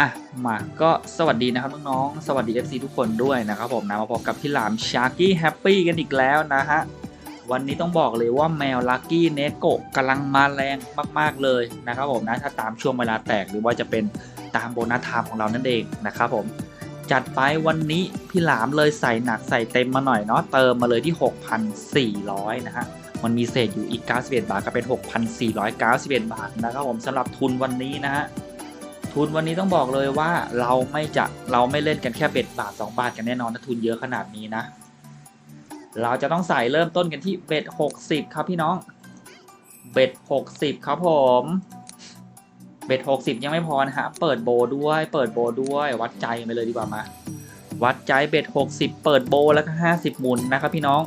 อะมาก็สวัสดีนะครับน้องๆ สวัสดี FC ทุกคนด้วยนะครับผมนะมาพบกับพี่หลามชาร์กี้แฮปปี้กันอีกแล้วนะฮะ วันนี้ต้องบอกเลยว่าแมวลั c กี้เนโกะกำลังมาแรงมากๆเลยนะครับผมนะถ้าตามช่วงเวลาแตกหรือว่าจะเป็นตามโบนัสไทม์ของเรานั่นเองนะครับผมจัดไปวันนี้พี่หลามเลยใส่หนักใส่เต็มมาหน่อยเนาะเติมมาเลยที่ 6,400 นะฮะมันมีเศษอยู่อีก91บาทก็เป็น 6,491บาทนะครับผมสำหรับทุนวันนี้นะฮะ ทุนวันนี้ต้องบอกเลยว่าเราไม่จะเราไม่เล่นกันแค่เบ็ดบาท 2 บาทกันแน่นอนนะทุนเยอะขนาดนี้นะ เราจะต้องใส่เริ่มต้นกันที่เบ็ด60 ครับพี่น้อง เบ็ด60 ครับผม เบ็ด60 ยังไม่พอนะฮะ เปิดโบด้วย เปิดโบด้วย วัดใจไปเลยดีกว่ามา วัดใจเบ็ด60 เปิดโบแล้วก็ 50 หมุนนะครับพี่น้อง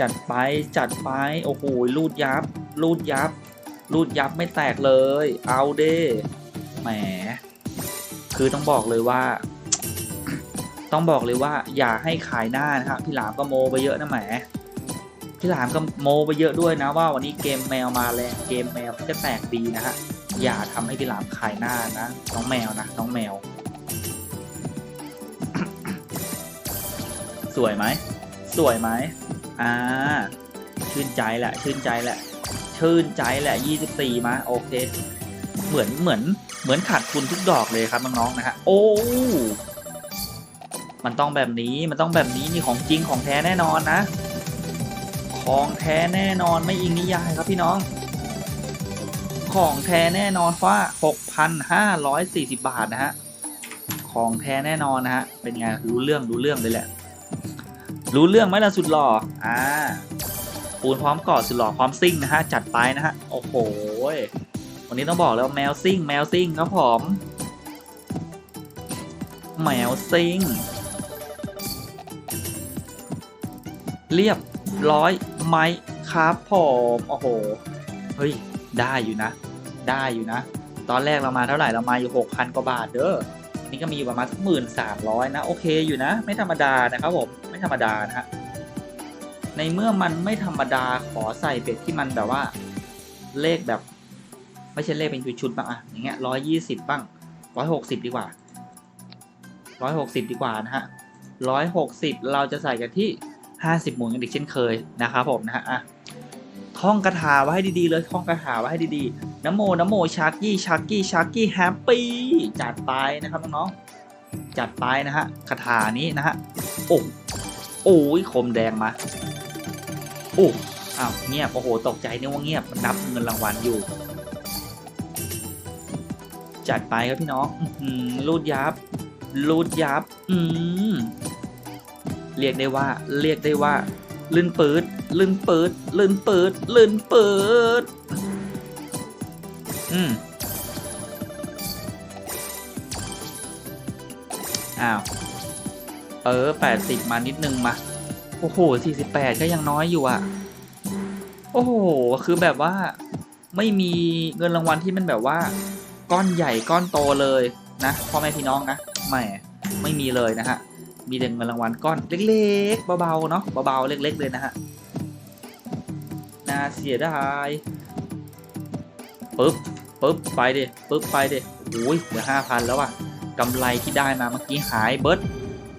จัดไปจัดไปโอ้โหรูดยับรูดยับ รูดยับไม่แตกเลย เอาเด้แหม คือต้องบอกเลยว่า ต้องบอกเลยว่า อย่าให้ขายหน้านะครับพี่หลามก็โมไปเยอะนะแหมพี่หลามก็โมไปเยอะด้วยนะว่าวันนี้เกมแมวมาแรงเกมแมวจะแตกดีนะฮะอย่าทำให้พี่หลามขายหน้านะน้องแมวนะน้องแมว สวยไหมสวยไหมอ่าชื่นใจแหละชื่นใจแหละ ชื่นใจแหละ 24 มาโอเค เหมือนเหมือนเหมือนขาดทุนทุกดอกเลยครับน้องๆนะฮะโอ้มันต้องแบบนี้มันต้องแบบนี้นี่ของจริงของแท้แน่นอนนะ ของแท้แน่นอนไม่อิงนิยายครับพี่น้อง ของแท้แน่นอนว่า 6,540 บาทนะฮะของแท้แน่นอนนะฮะเป็นไงรู้เรื่องรู้เรื่องเลยแหละ รู้เรื่องไหมล่ะสุดหล่ออ่า ปูนพร้อมกอดสุดหล่อพร้อมซิ่งนะฮะ จัดไปนะฮะ โอ้โห วันนี้ต้องบอกแล้วแมวซิ่ง แมวซิ่งครับผมแมวซิ่ง เรียบร้อยไหมครับผมโอ้โห เฮ้ย ได้อยู่นะ ได้อยู่นะ ตอนแรกเรามาเท่าไหร่เรามาอยู่6,000กว่าบาทเด้อนี่ก็มีอยู่ประมาณสักหมื่นสามร้อยนะ โอเคอยู่นะ ไม่ธรรมดานะครับผม ไม่ธรรมดานะฮะ ในเมื่อมันไม่ธรรมดาขอใส่เบ็ดที่มันแบบว่าเลขแบบ ไม่ใช่เลขเป็นชุดๆบ้างอะอย่างเงี้ยร้อยยี่สิบบ้างร้อยหกสิบดีกว่าร้อยหกสิบดีกว่านะฮะร้อยหกสิบเราจะใส่กันที่ห้าสิบหมุนกันอีกเช่นเคยนะครับผมนะฮะอะท่องคาถาไว้ให้ดีๆเลยท่องคาถาไว้ให้ดีๆนโมนโมชาร์กี้ชาร์กี้ชาร์กี้แฮปปี้จัดไปนะครับน้องๆจัดไปนะฮะคาถานี้นะฮะโอ้โโอ้ยคมแดงมาโอ้อ้าวเงียบโอ้โหตกใจนึกว่าเงียบนับเงินรางวัลอยู่ จัดไปครับพี่น้องอื้อหือรูดยับรูดยับ อืมเรียกได้ว่า เรียกได้ว่า ลื่นปืดลื่นปืดลื่นปืดลื่นปืดอืมอ้าว เออแปดสิบมานิดนึงมาโอ้โหสี่สิบแปดก็ยังน้อยอยู่อะ โอ้โห คือแบบว่า ไม่มีเงินรางวัลที่มันแบบว่า ก้อนใหญ่ก้อนโตเลยนะพ่อแม่พี่น้องนะไม่ไม่มีเลยนะฮะ มีแต่เงินรางวัลก้อนเล็กๆเบาๆเนาะเบาๆเล็ก ๆ เลยนะฮะน่าเสียดายปึ๊บปึ๊บไปดิปึ๊บไปดิโอ้ยเหลือห้าพันแล้วอะกำไรที่ได้มาเมื่อกี้หายเบิร์ด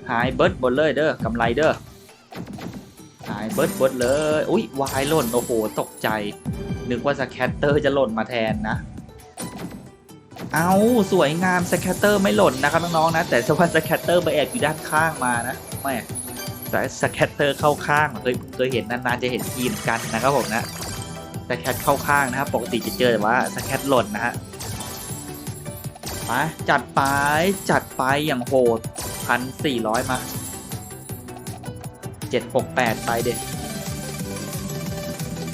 หายเบิร์ดหมดเลยเด้อกำไรเด้อหายเบิร์ดบดเลยอุ้ยวายหล่นโอ้โหตกใจ นึกว่าสแคตเตอร์จะหล่นมาแทนนะ เอาสวยงามสแคตเตอร์ไม่หล่นนะครับน้องๆนะ แต่สว่าสแคตเตอร์ไปแอบอยู่ด้านข้างมานะไม่แต่สแคตเตอร์เข้าข้างเคยเคยเห็นนานๆจะเห็นทีมกันนะครับผมนะสแคตเข้าข้างนะครับปกติจะเจอแต่ว่าสแคตหล่นนะฮะจัดไปจัดไปอย่างโหด พันสี่ร้อยมาเจ็ดหกแปดไปเด็ด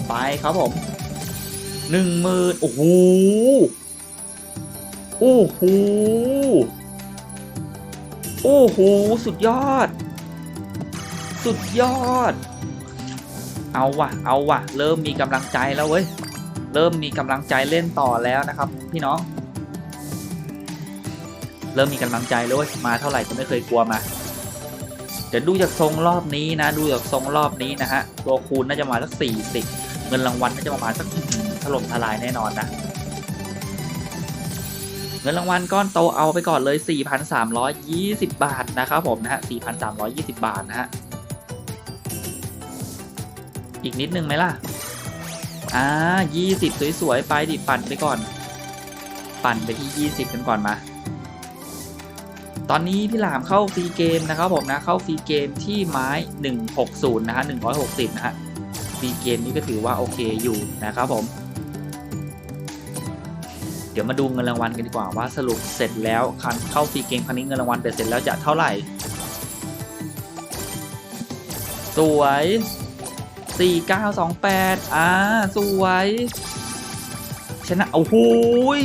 ไปครับผมหนึ่งหมื่นโอ้โหโอ้โหโอ้โหสุดยอด สุดยอด เอาว่ะเอาว่ะเริ่มมีกำลังใจแล้วเว้ย เริ่มมีกำลังใจเล่นต่อแล้วนะครับ พี่น้อง เริ่มมีกำลังใจแล้วว้ยมาเท่าไหร่ก็ไม่เคยกลัวมาเดี๋ยวดูจากทรงรอบนี้นะ ดูจากทรงรอบนี้นะฮะ ตัวคูณน่าจะมาสักสี่สิบเงินรางวัลน่าจะประมาณสักถล่มทลายแน่นอนนะ เงินรางวัลก้อนโตเอาไปก่อนเลย 4,320 บาทนะครับผมนะฮะ 4,320 บาทนะฮะ อีกนิดนึงไหมล่ะ อ่า 20 สวยๆ ไปดิปั่นไปก่อน ปั่นไปที่ 20 กันก่อนมา ตอนนี้พี่หลามเข้าฟรีเกมนะครับผมนะเข้าฟรีเกมที่ไม้ 160 นะฮะ 160 นะฮะฟรีเกมนี้ก็ถือว่าโอเคอยู่นะครับผม เดี๋ยวมาดูเงินรางวัลกันดีกว่าว่าสรุปเสร็จแล้วครั้งเข้าฟรีเกมครั้งนี้เงินรางวัลเบ็ดเสร็จแล้วจะเท่าไหร่ สวย 4928 อ่า สวย ชนะ โอ้โหย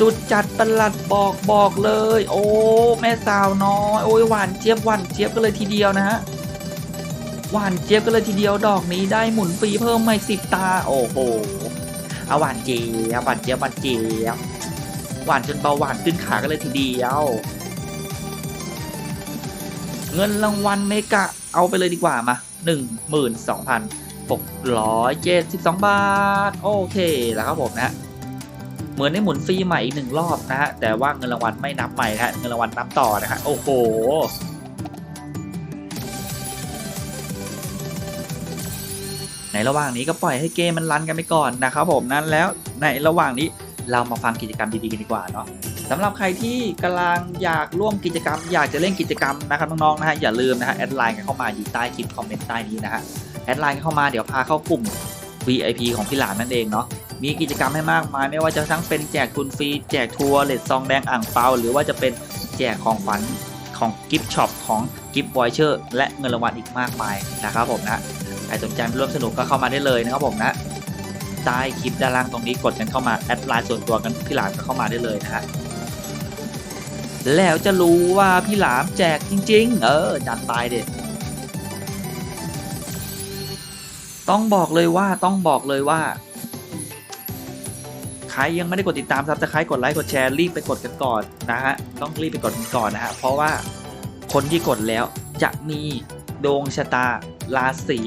สุดจัดประหลัดบอกบอกเลย โอ้ แม่สาวน้อย โอ้ยหวานเจี๊ยบหวานเจี๊ยบกันเลยทีเดียวนะฮะหวานเจี๊ยบกันเลยทีเดียวดอกนี้ได้หมุนฟรีเพิ่มมาอีกสิบตา โอ้โหเอาหวานเจี๊ยบหวานเจี๊ยบหวานเจี๊ยบหวานจนเบาหวานขึ้นขากันเลยทีเดียว เงินรางวัลเมกะเอาไปเลยดีกว่ามาหนึ่งหมื่นสองพันหกร้อยเจ็ดสิบสองบาท โอเคแล้วครับผมนะฮะ เหมือนได้หมุนฟรีใหม่อีกหนึ่งรอบนะฮะแต่ว่าเงินรางวัลไม่นับใหม่ฮะเงินรางวัลนับต่อนะฮะโอ้โหในระหว่างนี้ก็ปล่อยให้เกมมันรันกันไปก่อนนะครับผมนั้นแล้วในระหว่างนี้เรามาฟังกิจกรรมดีๆกันดีกว่าเนาะสำหรับใครที่กำลังอยากร่วมกิจกรรม อยากจะเล่นกิจกรรมนะครับน้องๆนะฮะอย่าลืมนะฮะแอดไลน์กันเข้ามาอยู่ใต้คลิปคอมเมนต์ใต้นี้นะฮะแอดไลน์เข้ามาเดี๋ยวพาเข้ากลุ่ม VIP ของพี่หลานนั่นเองเนาะ มีกิจกรรมให้มากมาย ไม่ว่าจะทั้งเป็นแจกทุนฟรี แจกทัวร์เลดซองแดงอ่างเปา หรือว่าจะเป็นแจกของขวัญของกิฟต์ช็อปของกิฟต์วอยเชอร์และเงินรางวัลอีกมากมายนะครับผมนะใครสนใจร่วมสนุกก็เข้ามาได้เลยนะครับผมนะใต้คลิปด้านล่างตรงนี้กดกันเข้ามาแอดไลน์ส่วนตัวกันพี่หลามก็เข้ามาได้เลยนะฮะแล้วจะรู้ว่าพี่หลามแจกจริง ๆ เออจัดไปเด็ดต้องบอกเลยว่าต้องบอกเลยว่า รยังไม่ได้กดติดตามซับสไครต์กดไลค์กดแชร์รีบไปกดกันก่อนนะฮะต้องรีบไปกดกันก่อนนะฮะเพราะว่าคนที่กดแล้วจะมีดวงชะตาราศี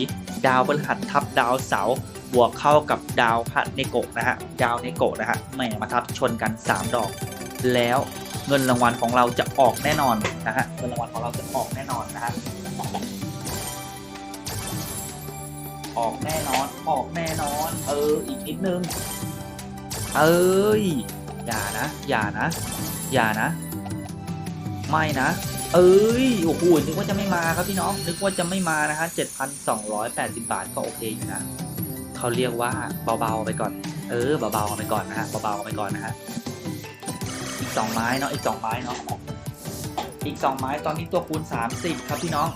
ดาวพฤหัสทับดาวเสาร์บวกเข้ากับดาวพระเนโกะนะฮะดาวเนโกะนะฮะแหม่มาทับชนกัน 3 ดอก แล้วเงินรางวัลของเราจะออกแน่นอนนะฮะเงินรางวัลของเราจะออกแน่นอนนะฮะออกแน่นอนออกแน่นอน เอออีกนิดนึง เอ้ย อย่านะ อย่านะ อย่านะ ไม่นะ เอ้ย โอ้โห นึกว่าจะไม่มาครับพี่น้อง นึกว่าจะไม่มานะฮะ7,280 บาทก็โอเคอยู่นะ เขาเรียกว่าเบาๆไปก่อน เออ เบาๆไปก่อนนะฮะ เบาๆไปก่อนนะฮะ อีกสองไม้เนาะ อีกสองไม้เนาะ อีกสองไม้ตอนนี้ตัวคูณ30 ครับพี่น้อง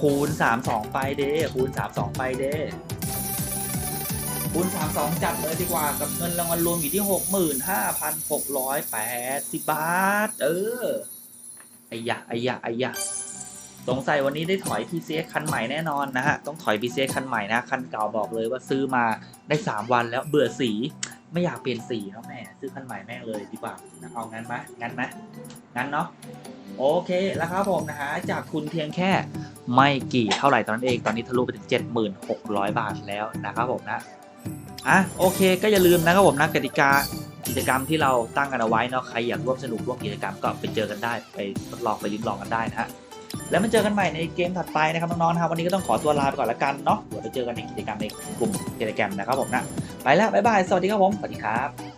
คูณ32ไปเด้คูณ32ไปเด้ คูณ32 จัดเลยดีกว่ากับเงินรางวัลรวมอยู่ที่ 65,680 บาท เออไอ้ยะไอ้ยะไอ้ยะสงสัยวันนี้ได้ถอย PCX คันใหม่แน่นอนนะฮะ ต้องถอย PCX คันใหม่นะ คันเก่าบอกเลยว่าซื้อมาได้ 3 วันแล้วเบื่อสี ไม่อยากเปลี่ยนสีแล้วแม่ซื้อคันใหม่แม่งเลยดีกว่าเอางั้นไหมงั้นไหมงั้นเนาะโอเคแล้วครับผมนะฮะจากคุณเพียงแค่ไม่กี่เท่าไหร่ตอนนั้นเองตอนนี้ทะลุไปถึง 76,000 บาทแล้วนะครับผมนะ อะโอเคก็อย่าลืมนะครับผมนะกติกากิจกรรมที่เราตั้งกันเอาไว้เนาะใครอยากร่วมสนุกร่วมกิจกรรมก็ไปเจอกันได้ไปทดลองไปลิ้มลองกันได้นะฮะแล้วมาเจอกันใหม่ในเกมถัดไปนะครับน้องๆครับวันนี้ก็ต้องขอตัวลาไปก่อนละกันเนาะเดี๋ยวไปเจอกันในกิจกรรมในกลุ่มกิจกรรมนะครับผมนะไปแล้วบ๊ายบายสวัสดีครับผมสวัสดีครับ